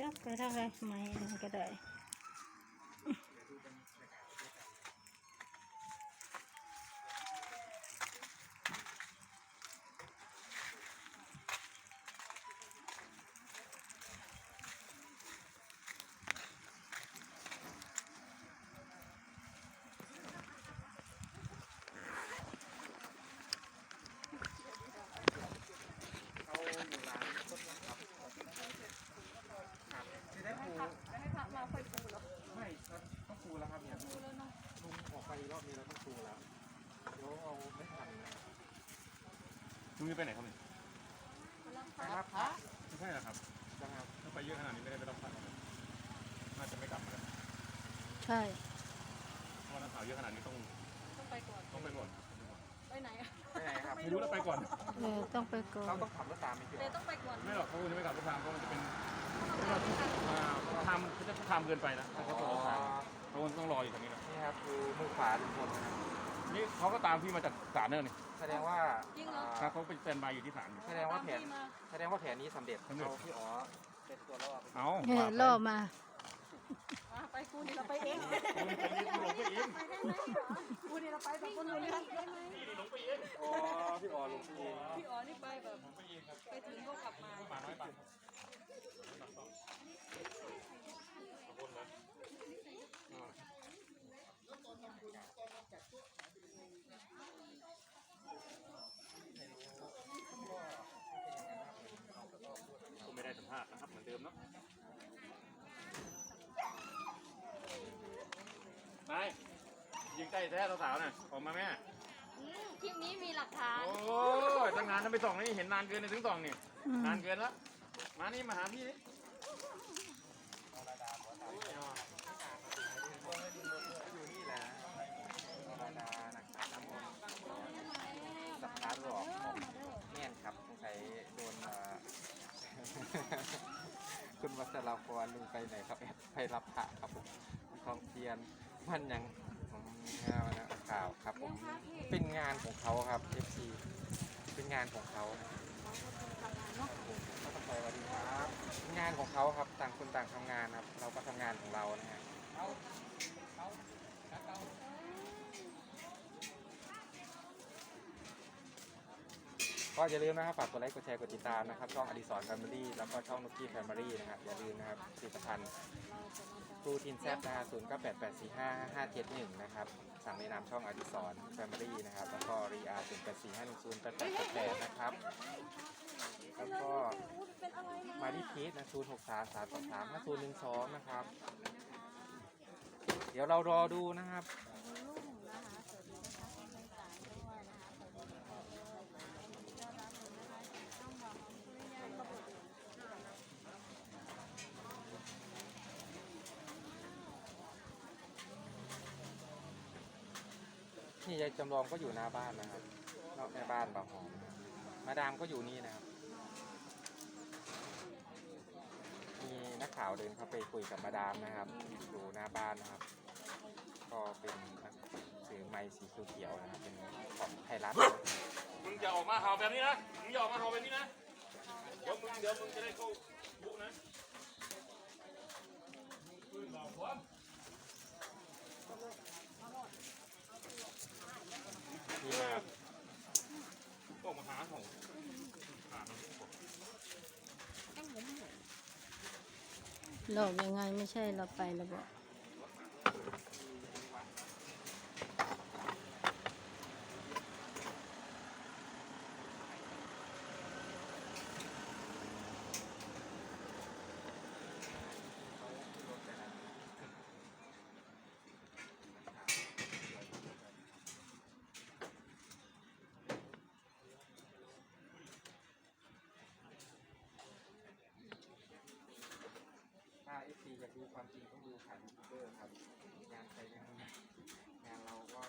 จับก็ได้ไม้นั่นก็ได้ เขาอยู่ร้านต้นนะครับครับจะได้ปู จะให้พระมาค่อยปูเหรอ ไม่ครับต้องปูแล้วครับเนี่ย ปูแล้วเนาะ ลุงออกไปรอบนี้แล้วต้องปูแล้วเดี๋ยวเอาไม่ทันนะ ลุงจะไปไหนครับเนี่ยไปรับพระไม่ใช่เหรอครับนะครับถ้าไปเยอะขนาดนี้ไม่ได้ไปรับพระหรอกนะน่าจะไม่กลับมาแล้วใช่ เพราะว่านักข่าวเยอะขนาดนี้ต้องต้องไปก่อน ต้องไปก่อนไปไหนอะไปไหนครับ ไม่รู้แล้วไปก่อน เออต้องไปก่อเขานต้องขับรถตามไปเกี่ยวเดต้องไปก่อนไม่หรอกเขาจะไม่กลับรถทางเพราะมันจะเป็นอ่าทำเขาจะทำเกินไปนะถ้าเขาตกรถทางเขาต้องรออยู่ตรงนี้นะนี่ครับคือมือขวาลุงพลนะครับนี่เขาก็ตามพี่มาจากศาลเนอะนี่ แสดงว่าครับเขาเป็นแฟนบายอยู่ที่ศาลอยู่แสดงว่าแผนตมที่มา แสดงว่าแผนนี้สำเร็จสำเร็จเอาพี่อ๋อเป็นตัวล่อไปเอาเออล่อมาอะไปกูนี่เราไปเองคุณไปเองคุณหลงไปเองกูนี่เราไปแบบคนอื่นได้ไหมอ๋อพี่อ๋อลงพี่เองพี่อ๋อนี่ไปแบบไปถึงก็กลับมา มาน้อยไปผมไม่ได้สัมภาษณ์นะครับเหมือนเดิมเนาะนายยิงใกล้แท้สาวๆน่ะออกมาแม่อืมคลิปนี้มีหลักฐาน โอ้ยตั้งนานแล้วไปส่องนี่เห็นนานเกินเลยถึงส่องนี่อืมนานเกินแล้วมานี่มาหาพี่นี่อยู่นี่แหละธรรมดานะครับน้ำมันสับขาหลอกแม่นครับสงสัยโดนเอ่อ คุณวัชราพรลุงไปไหนครับแอบไปรับพระครับผมทองเทียนมันยังอืมงานนะข่าวครับผมเป็นงานของเขาครับ FC เป็นงานของเขาก็ต้องไปวัสดีครับ งานของเขาครับต่างคนต่างทำงานครับ เราก็ทำงานของเรานะฮะ ก็อย่าลืมนะครับฝากกดไลค์กดแชร์กดติดตามนะครับช่องอดิสรแฟมิลี่แล้วก็ช่องนุกกี้แฟมิลี่นะครับอย่าลืมนะครับผลิตภัณฑ์ครูทินแซดนะฮะศูนย์เก้าแปดแปดสี่ห้าห้าเจ็ดหนึ่งนะครับสั่งในนามช่องอดิสรแฟมิลี่นะครับแล้วก็รีอาศูนย์แปดสี่ห้าหนึ่งศูนย์แปดแปดแปดนะครับแล้วก็มาที่พีชนะศูนย์หกสามสามสองสามห้าศูนย์หนึ่งสองนะครับ เดี๋ยวเรารอดูนะครับ นี่ยายจำลองก็อยู่หน้าบ้านนะครับนอกในบ้านบางหอมนะครับมาดามก็อยู่นี่นะครับ มีนักข่าวเดินเข้าไปคุยกับมาดามนะครับอยู่หน้าบ้านนะครับ ก็เป็นนังสือไม้สีเขียวๆนะครับเป็นของไทยรัฐมึงจะออกมาเห่าแบบนี้นะ มึงอย่าออกมาเห่าแบบนี้นะ เดี๋ยวมึงเดี๋ยวมึงจะได้เข้าบุนะปืนเราพร้อม นี่นะ ครับก็อกมาหาของหาหลอกยังไงไม่ใช่เราไปแล้วบอก ถ้าเอฟซีอยาก ดูความจริงต้องดูผ่านยูทูบเบอร์ครับ งานใครงานมันงานเราก็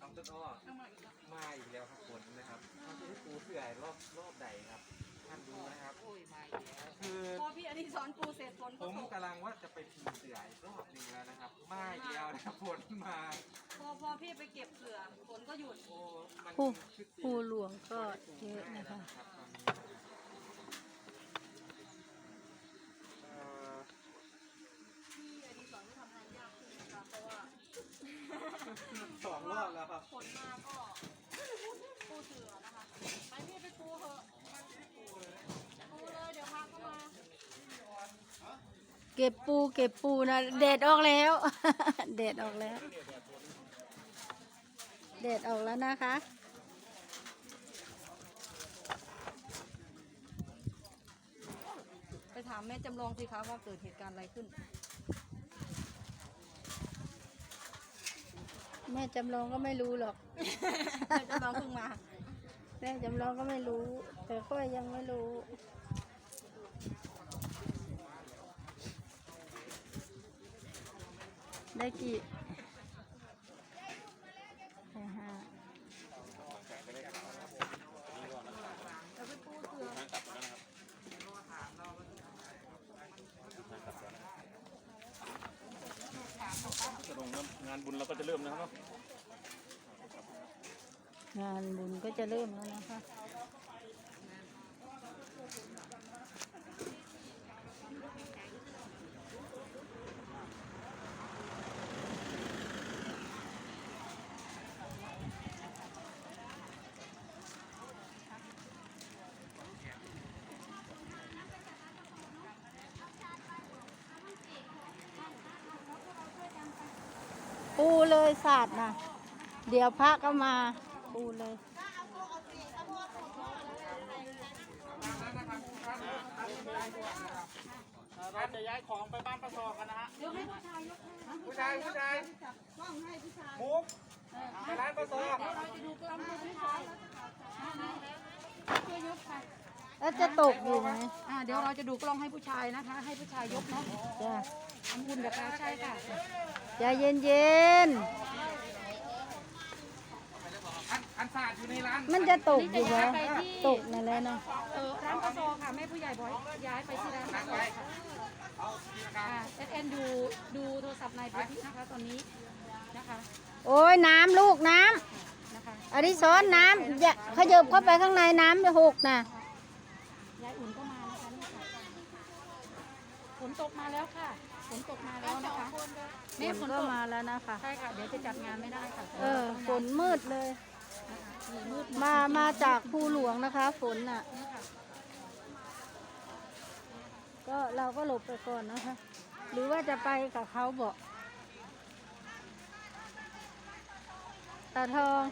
น้องต้นอ้อเอามาอีกแล้วมาอีกแล้วครับฝนนะครับเขาจะได้ปูเสื่อยรอบรอบใดครับท่านดูนะครับ โอ้ยมาอีกแล้วคือพอพี่อดิศรปูเสร็จฝนผก็มตกกำลังว่าจะไปพีเสื่อยรอบหนึ่งแล้วนะครับมาอีกแล้วนะครับฝนมา พอพอพี่ไปเก็บเสือฝนก็หยุด โอ้มันผู้ชุดสีผู้หลวงก็เยอะนะคะรับตอนนี้ ฝนมาก็ปูเสือนะคะ ไปพี่ไปปูเถอะปูเลยเดี๋ยวพาเข้ามา เก็บปูเก็บปูนะเด็ดออกแล้ว เด็ดออกแล้ว เด็ดออกแล้วนะคะ ไปถามแม่จำลองสิคะว่าเกิดเหตุการณ์อะไรขึ้น แม่จำลองก็ไม่รู้หรอก แม่จำลองเพิ่งมา แม่จำลองก็ไม่รู้ แต่ก็ยังไม่รู้ ได้กี่ได้ห้าจะลงแล้วงานบุญเราก็จะเริ่มนะครับ งานบุญก็จะเริ่มแล้วนะคะ ปู เลยศาสตร์นะเดี๋ยวพระก็มาปูเลยเราจะย้ายของไปบ้านประซอกันนะฮะผู้ชายผู้ชายมุกไปร้านปลาซอแล้วจะตกอยู่ไหมอ่าเดี๋ยวเราจะดูกล้องให้ผู้ชายนะคะ ให้ผู้ชายยกเนาะจ้ะทำบุญกับการใช่ค่ะ ใจเย็นเย็นอันอันสาดอยู่ในร้านๆมันจะตกอยู่ไหมตกนั่นแหละเนาะเออร้านปลาซอค่ะแม่ผู้ใหญ่บอกให้ย้ายไปที่ร้านปลาซอค่ะเอาทีละการอ่าเอสเอ็นดูดูโทรศัพท์นายพิธินะคะตอนนี้นะคะ โอ้ยน้ำลูกน้นะคะำอดิศรน้ำอย่าขยับเข้าไปข้างในน้ำจะหกนะยายอุ่นก็มานะคะนี่ค่ะฝนตกมาแล้วค่ะ ฝนตกมาแล้วนะคะฝแม่นฝนก็ตกมาแล้วนะคะใช่ค่ะ เดี๋ยวจะจัดงานไม่ได้ค่ะเออฝนมืดเลยมีมืดมามาจากภูหลวงนะคะ ฝนน่ะนี่ค่ะ ก็เราก็หลบไปก่อนนะคะ หรือว่าจะไปกับเขาบอกตาทอง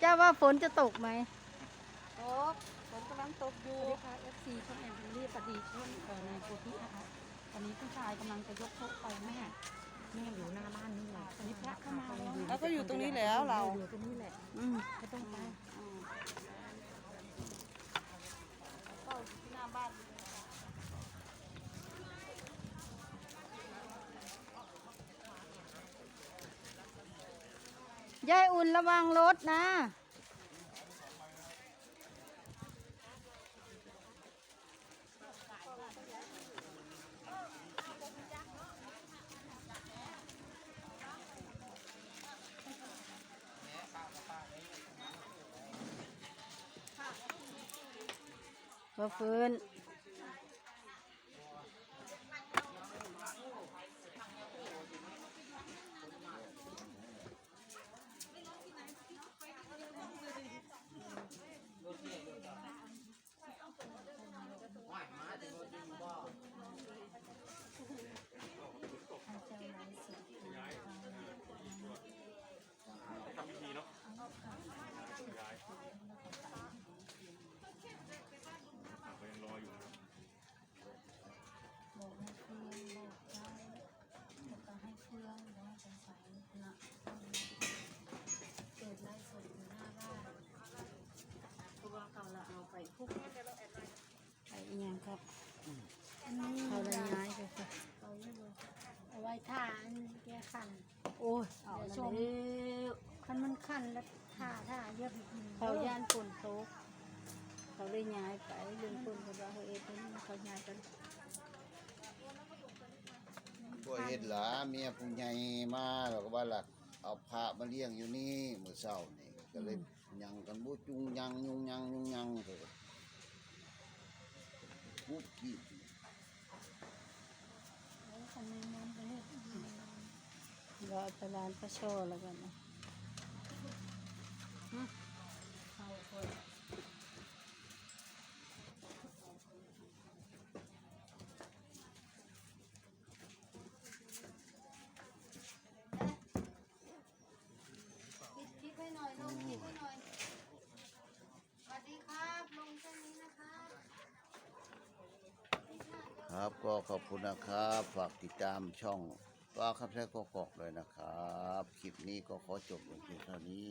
เจ้าว่าฝนจะตกไหมตกฝนกำลังตกอยู่สวัสดีค่ะ FC ช่องแอนฟิลลี่สวัสดีช่องเอ่อนายโพธินะคะ ตอนนี้ผู้ชายกำลังจะยกโต๊ะไปแม่แม่อยู่หน้าบ้านนี่แหละตอนนี้พระเข้ามาแล้วแล้วก็อยู่ตรงนี้แล้วเราอยู่ตรงนี้แหละอืมไม่ต้องไปยายอุ่นระวังรถนะ ก็ฟื้น ทำพิธีเนาะย้ายอะก็ยังรออยู่นะ บอกให้เพื่อนบอกใครแล้วก็ให้เพื่อนแล้วให้เป็นสายนะเกิดไล่สดอยู่หน้าบ้านเพราะว่าเขาละเอา ไปคุกไปอีหยังครับเขาละย้ายไปค่ะเอาไว้บ่เอาไว้ท่าอันแก้ขันโอ้ยเอาละเร็วคันมันขันแล้วท่าท่าเยอะเขาย่านฝนตกเขาเลยย้ายไปเรื่องฝนก็ว่าเขาเอ็ดเป็นเขาย้ายกันบ่เฮ็ดหลาเมียผู้ใหญ่มาแล้วก็ว่าหลักเอาพระมาเลี้ยงอยู่นี่มื้อเช้านี่ก็เลยยังกันบ่จุงยังยุงยังยุงยังก็ปุ๊บกี้รอไปร้านพระ โชว์แล้วกันนะ เข้าคน ปิดคลิปให้หน่อยลงคลิปให้หน่อย สวัสดีครับลงแค่นี้นะคะ ครับ ก็ขอบคุณนะครับ ฝากติดตามช่องว่าครับแท้ก็กอกเลยนะครับ คลิปนี้ก็ขอจบลงเพียงเท่านี้